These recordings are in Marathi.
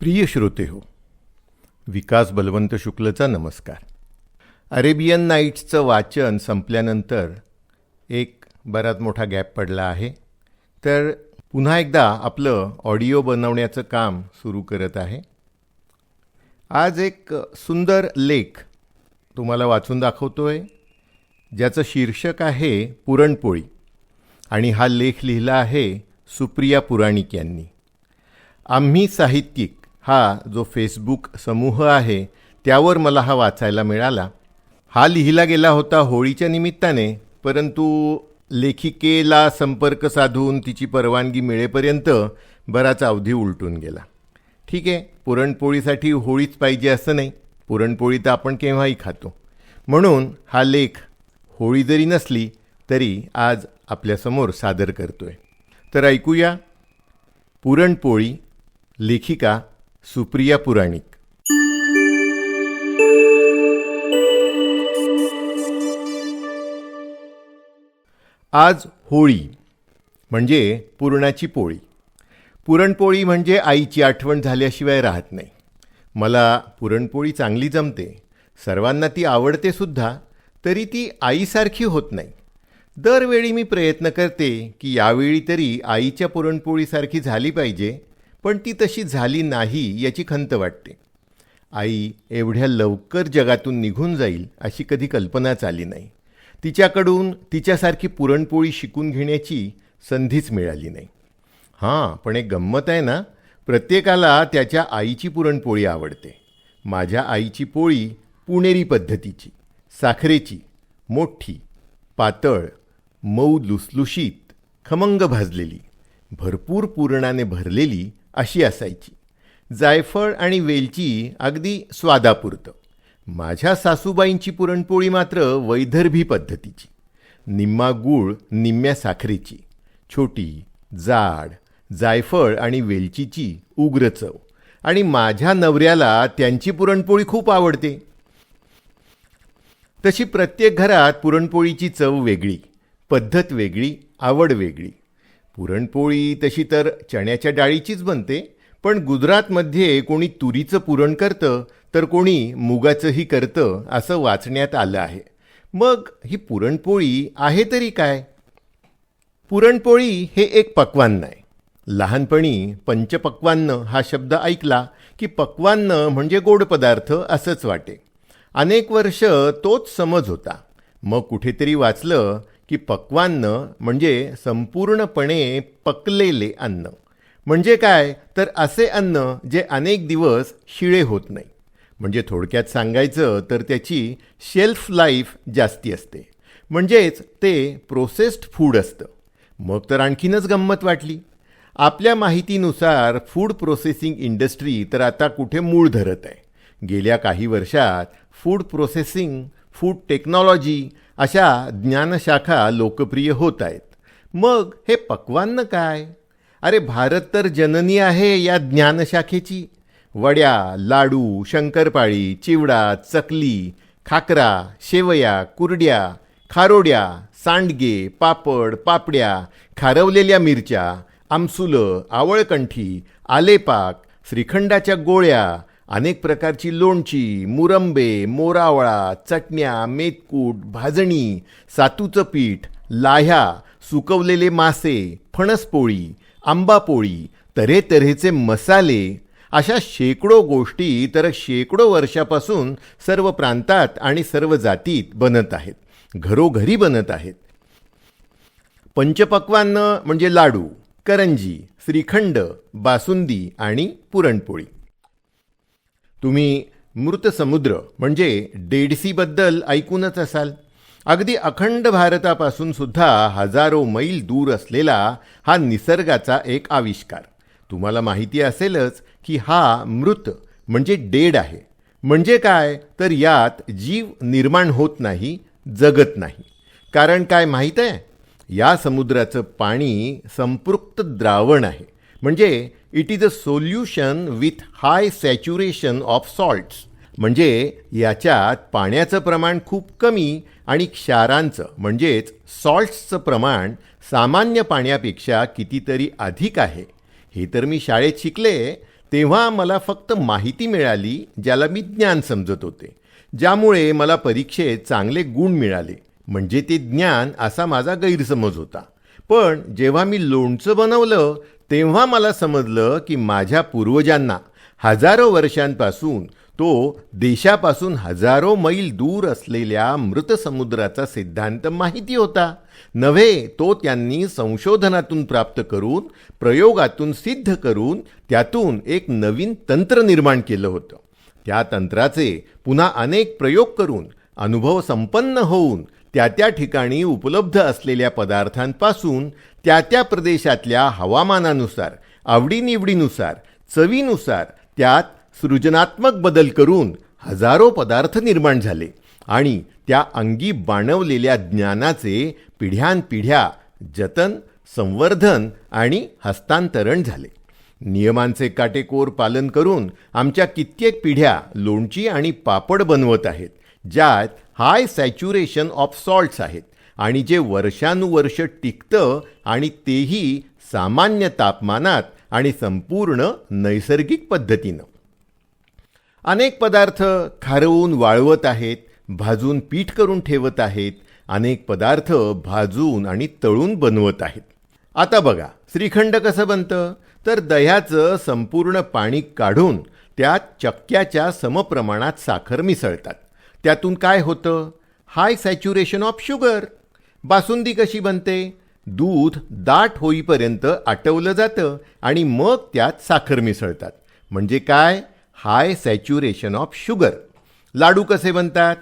प्रिय श्रोते हो विकास बलवंत शुक्लचा नमस्कार. अरेबियन नाईट्सचं वाचन संपल्यानंतर एक बराच मोठा गॅप पडला आहे. तर पुन्हा एकदा आपलं ऑडिओ बनवण्याचं काम सुरू करत आहे. आज एक सुंदर लेख तुम्हाला वाचून दाखवतो आहे ज्याचं शीर्षक आहे पुरणपोळी. आणि हा लेख लिहिला आहे सुप्रिया पुराणिक यांनी. आम्ही साहित्यिक हा जो फेसबुक समूह आहे त्यावर मला हा वाचायला मिळाला. हा लिहिला गेला होता होळीच्या निमित्ताने परंतु लेखिकेला संपर्क साधून तिची परवानगी मिळेपर्यंत बराच अवधी उलटून गेला. ठीक आहे पुरणपोळीसाठी होळीच पाहिजे असं नाही. पुरणपोळी तर आपण केव्हाही खातो. म्हणून हा लेख होळी जरी नसली तरी आज आपल्यासमोर सादर करतोय. तर ऐकूया. पुरणपोळी लेखिका सुप्रिया पुराणिक. आज होळी म्हणजे पुरणाची पोळी. पुरणपोळी म्हणजे आईची आठवण झाल्याशिवाय राहत नाही. मला पुरणपोळी चांगली जमते. सर्वांना ती आवडते सुद्धा तरी ती आईसारखी होत नाही. दरवेळी मी प्रयत्न करते की यावेळी तरी आईच्या पुरणपोळीसारखी झाली पाहिजे पण ती तशी झाली नाही याची खंत वाटते. आई एवढ्या लवकर जगातून निघून जाईल अशी कधी कल्पनाच आली नाही. तिच्याकडून तिच्यासारखी पुरणपोळी शिकून घेण्याची संधीच मिळाली नाही. हां पण एक गंमत आहे ना प्रत्येकाला त्याच्या आईची पुरणपोळी आवडते. माझ्या आईची पोळी पुणेरी पद्धतीची साखरेची मोठी पातळ मऊ लुसलुशीत खमंग भाजलेली भरपूर पुरणाने भरलेली अशी असायची. जायफळ आणि वेलची अगदी स्वादापुरतं. माझ्या सासूबाईंची पुरणपोळी मात्र वैदर्भी पद्धतीची. निम्मा गूळ निम्म्या साखरेची. छोटी जाड जायफळ आणि वेलचीची उग्र चव. आणि माझ्या नवऱ्याला त्यांची पुरणपोळी खूप आवडते. तशी प्रत्येक घरात पुरणपोळीची चव वेगळी. पद्धत वेगळी आवड वेगळी. पुरणपोळी तशी तर चण्याच्या डाळीचीच बनते पण गुजरातमध्ये कोणी तुरीचं पुरण करतं तर कोणी मुगाचंही करतं असं वाचण्यात आलं आहे. मग ही पुरणपोळी आहे तरी काय? पुरणपोळी हे एक पक्वान्न आहे. लहानपणी पंचपक्वान्न हा शब्द ऐकला की पक्वान्न म्हणजे गोड पदार्थ असंच वाटे. अनेक वर्ष तोच समज होता. मग कुठेतरी वाचलं की पक्वान्न म्हणजे संपूर्णपणे पकलेले अन्न. म्हणजे काय? तर असे अन्न जे अनेक दिवस शिळे होत नाही. म्हणजे थोडक्यात सांगायचं तर त्याची शेल्फ लाईफ जास्ती असते. म्हणजेच ते प्रोसेस्ड फूड असतं. मग तर आणखीनच गंमत वाटली. आपल्या माहितीनुसार फूड प्रोसेसिंग इंडस्ट्री तर आता कुठे मूळ धरत आहे. गेल्या काही वर्षात फूड प्रोसेसिंग फूड टेक्नॉलॉजी अशा ज्ञानशाखा लोकप्रिय होत आहेत मग हे पक्वान्न काय? अरे भारत तर जननी आहे या ज्ञानशाखेची. वड्या लाडू शंकरपाळी चिवडा चकली खाकरा शेवया कुरड्या खारोड्या सांडगे पापड पापड्या खारवलेल्या मिरच्या आमसुलं आवळकंठी आलेपाक श्रीखंडाच्या गोळ्या अनेक प्रकारची लोणची मुरंबे मोरावळा चटण्या मेतकूट भाजणी सातूचं पीठ लाह्या सुकवलेले मासे फणसपोळी आंबापोळी तऱ्हेतऱ्हेचे मसाले अशा शेकडो गोष्टी तर शेकडो वर्षापासून सर्व प्रांतात आणि सर्व जातीत बनत आहेत घरोघरी बनत आहेत. पंचपक्वान्न म्हणजे लाडू करंजी श्रीखंड बासुंदी आणि पुरणपोळी. तुम्ही मृत समुद्र म्हणजे डेडसीबद्दल ऐकूनच असाल. अगदी अखंड भारतापासून सुद्धा हजारो मैल दूर असलेला हा निसर्गाचा एक आविष्कार. तुम्हाला माहिती असेलच की हा मृत म्हणजे डेड आहे. म्हणजे काय? तर यात जीव निर्माण होत नाही जगत नाही. कारण काय माहीत आहे? या समुद्राचं पाणी संपृक्त द्रावण आहे. म्हणजे it is a solution with high saturation of salts म्हणजे याच्यात पाण्याचं प्रमाण खूप कमी आणि क्षारांचं म्हणजेच सॉल्ट्सचं प्रमाण सामान्य पाण्यापेक्षा कितीतरी अधिक आहे. हे तर मी शाळेत शिकले तेव्हा मला फक्त माहिती मिळाली ज्याला मी ज्ञान समजत होते. ज्यामुळे मला परीक्षेत चांगले गुण मिळाले. म्हणजे ते ज्ञान असा माझा गैरसमज होता. पण जेव्हा मी लोणचं बनवलं तेव्हा मला समजलं की माझ्या पूर्वजांना हजारो वर्षांपासून तो देशापासून हजारो मैल दूर असलेल्या मृत समुद्राचा सिद्धांत माहिती होता. नव्हे तो त्यांनी संशोधनातून प्राप्त करून प्रयोगातून सिद्ध करून त्यातून एक नवीन तंत्र निर्माण केलं होतं. त्या तंत्राचे पुन्हा अनेक प्रयोग करून अनुभव संपन्न होऊन त्या त्या ठिकाणी उपलब्ध असलेल्या पदार्थांपासून त्या त्या प्रदेशातल्या हवामानानुसार आवडीनिवडीनुसार चवीनुसार त्यात सृजनात्मक बदल करून हजारो पदार्थ निर्माण झाले आणि त्या अंगी बाणवलेल्या ज्ञानाचे पिढ्यानपिढ्या जतन संवर्धन आणि हस्तांतरण झाले. नियमांचे काटेकोर पालन करून आमच्या कित्येक पिढ्या लोणची आणि पापड बनवत आहेत ज्यात हाय सॅच्युरेशन ऑफ सॉल्ट्स आहेत. आणि जे वर्षानुवर्ष टिकतं आणि तेही सामान्य तापमानात आणि संपूर्ण नैसर्गिक पद्धतीनं. अनेक पदार्थ खारवून वाळवत आहेत भाजून पीठ करून ठेवत आहेत अनेक पदार्थ भाजून आणि तळून बनवत आहेत. आता बघा श्रीखंड कसं बनतं? तर दह्याचं संपूर्ण पाणी काढून त्यात चक्क्याच्या समप्रमाणात साखर मिसळतात. त्यातून काय होतं? हाय सॅच्युरेशन ऑफ शुगर बासुंदी कशी बनते? दूध दाट होईपर्यंत आटवलं जातं आणि मग त्यात साखर मिसळतात. म्हणजे काय? हाय सॅच्युरेशन ऑफ शुगर लाडू कसे बनतात?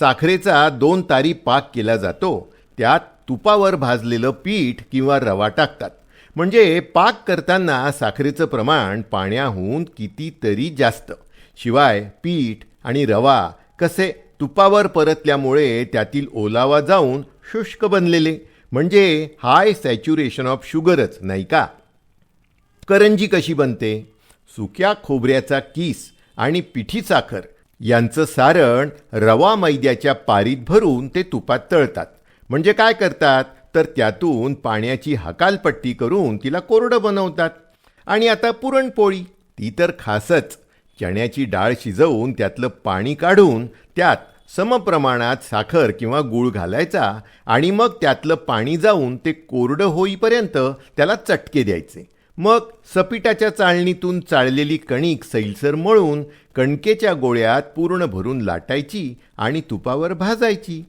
साखरेचा दोन तारी पाक केला जातो. त्यात तुपावर भाजलेलं पीठ किंवा रवा टाकतात. म्हणजे पाक करताना साखरेचं प्रमाण पाण्याहून कितीतरी जास्त. शिवाय पीठ आणि रवा कसे तुपावर परतल्यामुळे त्यातील ओलावा जाऊन शुष्क बनलेले. म्हणजे हाय सॅच्युरेशन ऑफ शुगरच नाही का? करंजी कशी बनते? सुक्या खोबऱ्याचा किस आणि पिठी साखर. यांचं सारण रवा मैद्याच्या पारीत भरून ते तुपात तळतात. म्हणजे काय करतात? तर त्यातून पाण्याची हकालपट्टी करून तिला कोरडं बनवतात. आणि आता पुरणपोळी ती तर खासच. चण्याची डाळ शिजवून त्यातलं पाणी काढून त्यात समप्रमाणात साखर किंवा गूळ घालायचा आणि मग त्यातलं पाणी जाऊन ते कोरडं होईपर्यंत त्याला चटके द्यायचे. मग सपिटाच्या चाळणीतून चाळलेली कणिक सैलसर मळून कणकेच्या गोळ्यात पूर्ण भरून लाटायची आणि तुपावर भाजायची.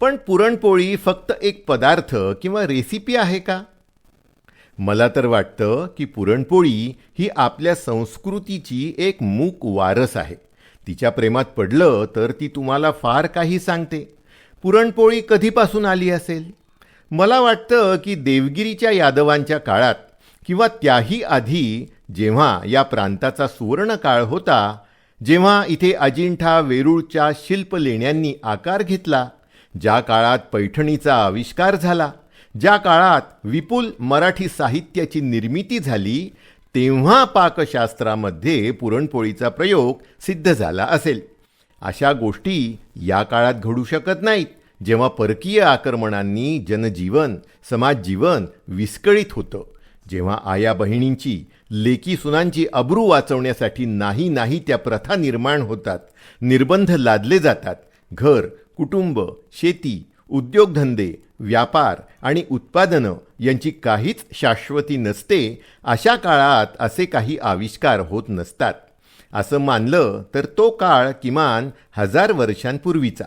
पण पुरणपोळी फक्त एक पदार्थ किंवा रेसिपी आहे का? मला तर वाटतं की पुरणपोळी ही आपल्या संस्कृतीची एक मूक वारस आहे. तिच्या प्रेमात पडलं तर ती तुम्हाला फार काही सांगते. पुरणपोळी कधीपासून आली असेल? मला वाटतं की देवगिरीच्या यादवांच्या काळात किंवा त्याही आधी जेव्हा या प्रांताचा सुवर्ण काळ होता जेव्हा इथे अजिंठा वेरूळच्या शिल्पलेण्यांनी आकार घेतला ज्या काळात पैठणीचा आविष्कार झाला ज्या काळात विपुल मराठी साहित्याची निर्मिती झाली तेव्हा पाकशास्त्रामध्ये पुरणपोळीचा प्रयोग सिद्ध झाला असेल. अशा गोष्टी या काळात घडू शकत नाहीत. जेव्हा परकीय आक्रमणांनी जनजीवन समाजजीवन विस्कळीत होतं. जेव्हा आया बहिणींची लेकी सुनांची अब्रू वाचवण्यासाठी नाही नाही त्या प्रथा निर्माण होतात. निर्बंध लादले जातात. घर कुटुंब शेती उद्योगधंदे व्यापार आणि उत्पादनं यांची काहीच शाश्वती नसते अशा काळात असे काही आविष्कार होत नसतात. असं मानलं तर तो काळ किमान हजार वर्षांपूर्वीचा.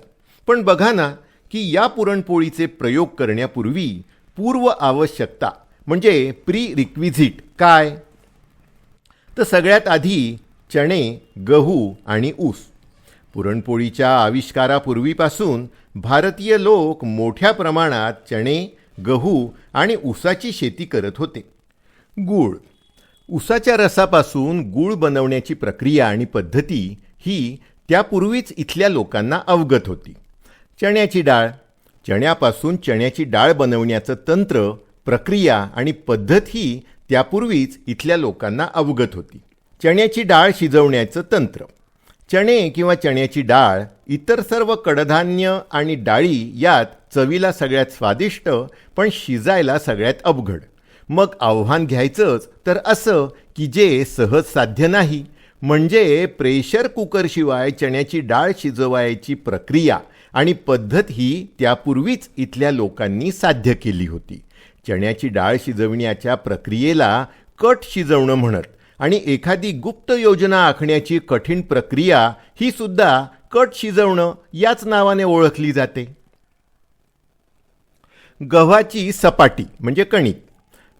पण बघा ना की या पुरणपोळीचे प्रयोग करण्यापूर्वी पूर्व आवश्यकता म्हणजे प्री रिक्विझिट काय? तर सगळ्यात आधी चणे गहू आणि ऊस. पुरणपोळीच्या आविष्कारापूर्वीपासून भारतीय लोक मोठ्या प्रमाणात चणे गहू आणि ऊसाची शेती करत होते. गूळ. ऊसाच्या रसापासून गूळ बनवण्याची प्रक्रिया आणि पद्धती ही त्यापूर्वीच इथल्या लोकांना अवगत होती. चण्याची डाळ. चण्यापासून चण्याची डाळ बनवण्याचं तंत्र प्रक्रिया आणि पद्धत ही त्यापूर्वीच इथल्या लोकांना अवगत होती. चण्याची डाळ शिजवण्याचं तंत्र. चणे किंवा चण्याची डाळ इतर सर्व कडधान्य आणि डाळी यात चवीला सगळ्यात स्वादिष्ट पण शिजायला सगळ्यात अवघड. मग आव्हान घ्यायचंच तर असं की जे सहज साध्य नाही म्हणजे प्रेशर कुकरशिवाय चण्याची डाळ शिजवायची प्रक्रिया आणि पद्धत ही त्यापूर्वीच इथल्या लोकांनी साध्य केली होती. चण्याची डाळ शिजवण्याच्या प्रक्रियेला कट शिजवणं म्हणत आणि एखादी गुप्त योजना आखण्याची कठीण प्रक्रिया ही सुद्धा कट शिजवणं याच नावाने ओळखली जाते. गव्हाची सपाटी म्हणजे कणिक.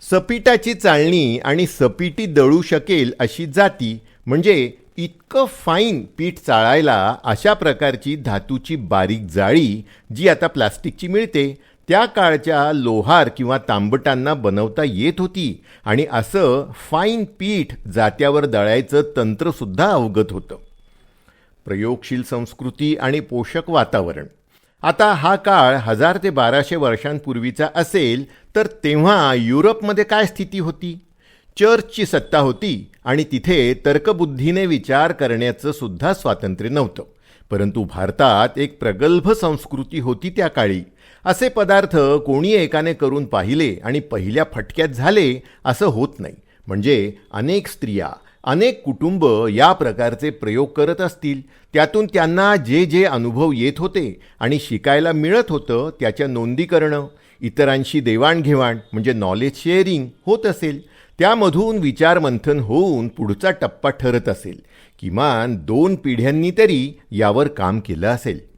सपिटाची चाळणी आणि सपिटी दळू शकेल अशी जाती म्हणजे इतकं फाईन पीठ चाळायला अशा प्रकारची धातूची बारीक जाळी जी आता प्लास्टिकची मिळते त्या काळच्या लोहार किंवा तांबटांना बनवता येत होती आणि असं फाईन पीठ जात्यावर दळायचं तंत्रसुद्धा अवगत होतं. प्रयोगशील संस्कृती आणि पोषक वातावरण. आता हा काळ हजार ते बाराशे वर्षांपूर्वीचा असेल तर तेव्हा युरोपमध्ये काय स्थिती होती? चर्चची सत्ता होती आणि तिथे तर्कबुद्धीने विचार करण्याचं सुद्धा स्वातंत्र्य नव्हतं. परंतु भारतात एक प्रगल्भ संस्कृती होती त्या काळी. असे पदार्थ कोणी एकाने करून पाहिले आणि पहिल्या फटक्यात झाले असं होत नाही. म्हणजे अनेक स्त्रिया अनेक कुटुंब या प्रकारचे प्रयोग करत असतील. त्यातून त्यांना जे जे अनुभव येत होते आणि शिकायला मिळत होतं त्याच्या नोंदी करणं इतरांशी देवाणघेवाण म्हणजे नॉलेज शेअरिंग होत असेल. त्यामधून विचारमंथन होऊन पुढचा टप्पा ठरत असेल. किमान दोन पिढ्यांनी तरी यावर काम केलं असेल.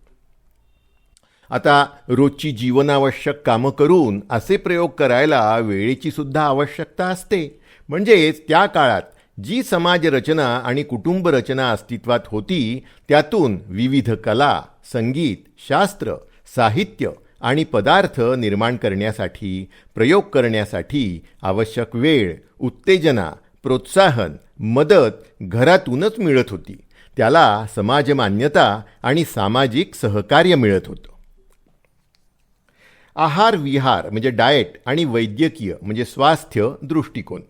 आता रोजची जीवनावश्यक कामं करून असे प्रयोग करायला वेळेची सुद्धा आवश्यकता असते. म्हणजेच त्या काळात जी समाजरचना आणि कुटुंब रचना अस्तित्वात होती त्यातून विविध कला संगीत शास्त्र साहित्य आणि पदार्थ निर्माण करण्यासाठी प्रयोग करण्यासाठी आवश्यक वेळ उत्तेजना प्रोत्साहन मदत घरातूनच मिळत होती. त्याला समाजमान्यता आणि सामाजिक सहकार्य मिळत होतं. आहार विहार म्हणजे डाएट आणि वैद्यकीय म्हणजे स्वास्थ्य दृष्टिकोन.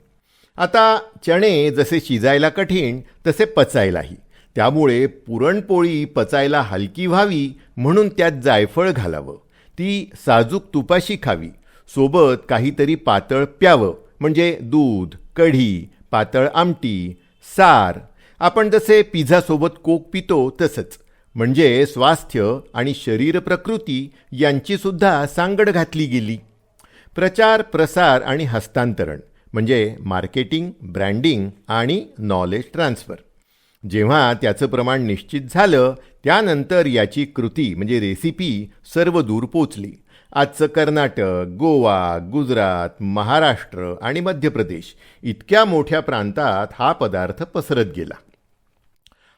आता चणे जसे शिजायला कठीण तसे पचायलाही. त्यामुळे पुरणपोळी पचायला हलकी व्हावी म्हणून त्यात जायफळ घालावं. ती साजूक तुपाशी खावी. सोबत काहीतरी पातळ प्यावं म्हणजे दूध कढी पातळ आमटी सार. आपण जसे पिझ्झासोबत कोक पितो तसंच. म्हणजे स्वास्थ्य आणि शरीर प्रकृती यांचीसुद्धा सांगड घातली गेली. प्रचार प्रसार आणि हस्तांतरण म्हणजे मार्केटिंग ब्रँडिंग आणि नॉलेज ट्रान्सफर. जेव्हा त्याचं प्रमाण निश्चित झालं त्यानंतर याची कृती म्हणजे रेसिपी सर्व दूर पोचली. आजचं कर्नाटक गोवा गुजरात महाराष्ट्र आणि मध्य प्रदेश इतक्या मोठ्या प्रांतात हा पदार्थ पसरत गेला.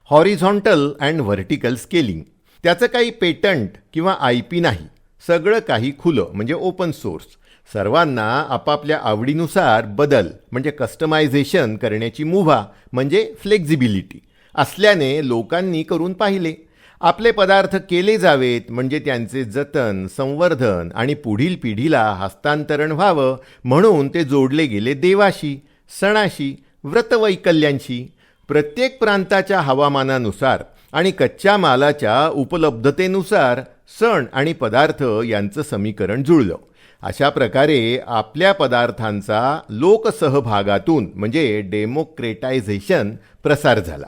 Horizontal and vertical scaling. त्याचं काही पेटंट किंवा आय पी नाही. सगळं काही खुलं म्हणजे ओपन सोर्स. सर्वांना आपापल्या आवडीनुसार बदल म्हणजे कस्टमायझेशन करण्याची मुभा म्हणजे फ्लेक्झिबिलिटी असल्याने लोकांनी करून पाहिले. आपले पदार्थ केले जावेत म्हणजे त्यांचे जतन संवर्धन आणि पुढील पिढीला हस्तांतरण व्हावं म्हणून ते जोडले गेले देवाशी सणाशी व्रतवैकल्यांशी. प्रत्येक प्रांताच्या हवामानानुसार आणि कच्च्या मालाच्या उपलब्धतेनुसार सण आणि पदार्थ यांचं समीकरण जुळलं. अशा प्रकारे आपल्या पदार्थांचा लोकसहभागातून म्हणजे डेमोक्रेटायझेशन प्रसार झाला.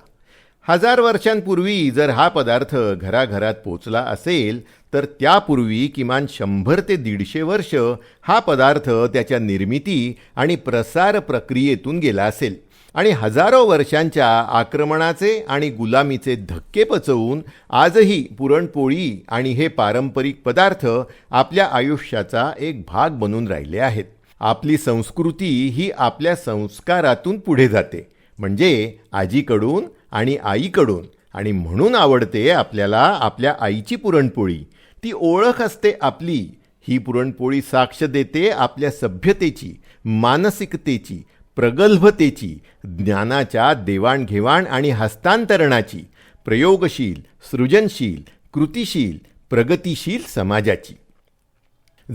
हजार वर्षांपूर्वी जर हा पदार्थ घराघरात पोचला असेल तर त्यापूर्वी किमान शंभर ते दीडशे वर्ष हा पदार्थ त्याच्या निर्मिती आणि प्रसार प्रक्रियेतून गेला असेल. आणि हजारो वर्षांच्या आक्रमणाचे आणि गुलामीचे धक्के पचवून आजही पुरणपोळी आणि हे पारंपरिक पदार्थ आपल्या आयुष्याचा एक भाग बनून राहिले आहेत. आपली संस्कृती ही आपल्या संस्कारातून पुढे जाते. म्हणजे आजीकडून आणि आईकडून आणि म्हणून आवडते आपल्याला आपल्या आईची पुरणपोळी. ती ओळख असते आपली. ही पुरणपोळी साक्ष देते आपल्या सभ्यतेची मानसिकतेची प्रगल्भतेची ज्ञानाच्या देवाणघेवाण आणि हस्तांतरणाची प्रयोगशील सृजनशील कृतिशील प्रगतिशील समाजाची.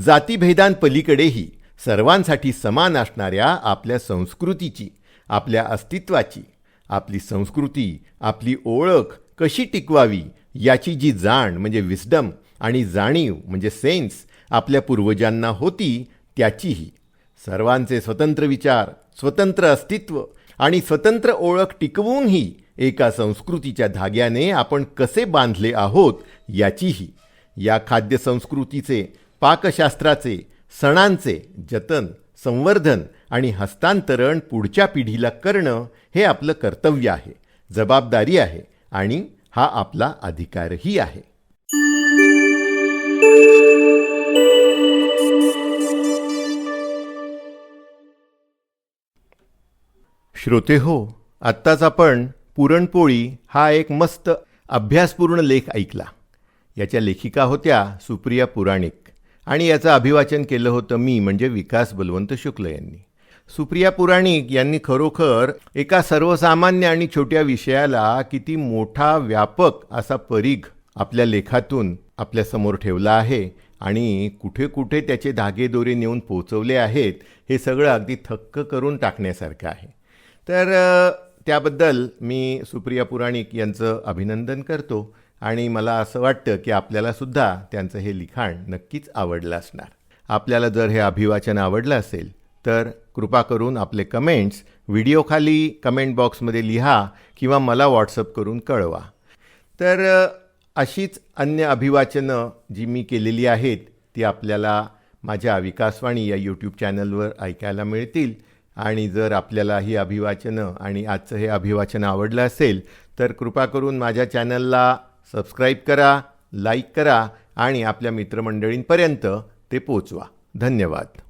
जातीभेदांपलीकडेही सर्वांसाठी समान असणाऱ्या आपल्या संस्कृतीची आपल्या अस्तित्वाची आपली संस्कृती आपली ओळख कशी टिकवावी याची जी जाण म्हणजे विस्डम आणि जाणीव म्हणजे सेन्स आपल्या पूर्वजांना होती त्याचीही. सर्वांचे स्वतंत्र विचार स्वतंत्र अस्तित्व आणि स्वतंत्र ओळख टिकवूनही एका संस्कृतीच्या धाग्याने आपण कसे बांधले आहोत याचीही या खाद्य संस्कृतीचे पाकशास्त्राचे सणांचे जतन संवर्धन आणि हस्तांतरण पुढच्या पिढीला करणं हे आपलं कर्तव्य आहे जबाबदारी आहे आणि हा आपला अधिकारही आहे. श्रोते हो आत्ताच आपण पुरणपोळी हा एक मस्त अभ्यासपूर्ण लेख ऐकला. याच्या लेखिका होत्या सुप्रिया पुराणिक आणि याचं अभिवाचन केलं होतं मी म्हणजे विकास बलवंत शुक्ल यांनी. सुप्रिया पुराणिक यांनी खरोखर एका सर्वसामान्य आणि छोट्या विषयाला किती मोठा व्यापक असा परीघ आपल्या लेखातून आपल्यासमोर ठेवला आहे आणि कुठे कुठे त्याचे धागेदोरे नेऊन पोचवले आहेत हे सगळं अगदी थक्क करून टाकण्यासारखं आहे. तर त्याबद्दल मी सुप्रिया पुराणिक यांचं अभिनंदन करतो आणि मला असं वाटतं की आपल्यालासुद्धा त्यांचं हे लिखाण नक्कीच आवडलं असणार. आपल्याला जर हे अभिवाचन आवडलं असेल तर कृपा करून आपले कमेंट्स व्हिडिओखाली कमेंट बॉक्समध्ये लिहा किंवा मला व्हॉट्सअप करून कळवा. तर अशीच अन्य अभिवाचनं जी मी केलेली आहेत ती आपल्याला माझ्या विकासवाणी या यूट्यूब चॅनलवर ऐकायला मिळतील. आणि जर आपल्याला ही अभिवाचनं आणि आजचं हे अभिवाचन आवडलं असेल तर कृपा करून माझ्या चॅनलला सबस्क्राईब करा लाईक करा आणि आपल्या मित्रमंडळींपर्यंत ते पोचवा. धन्यवाद.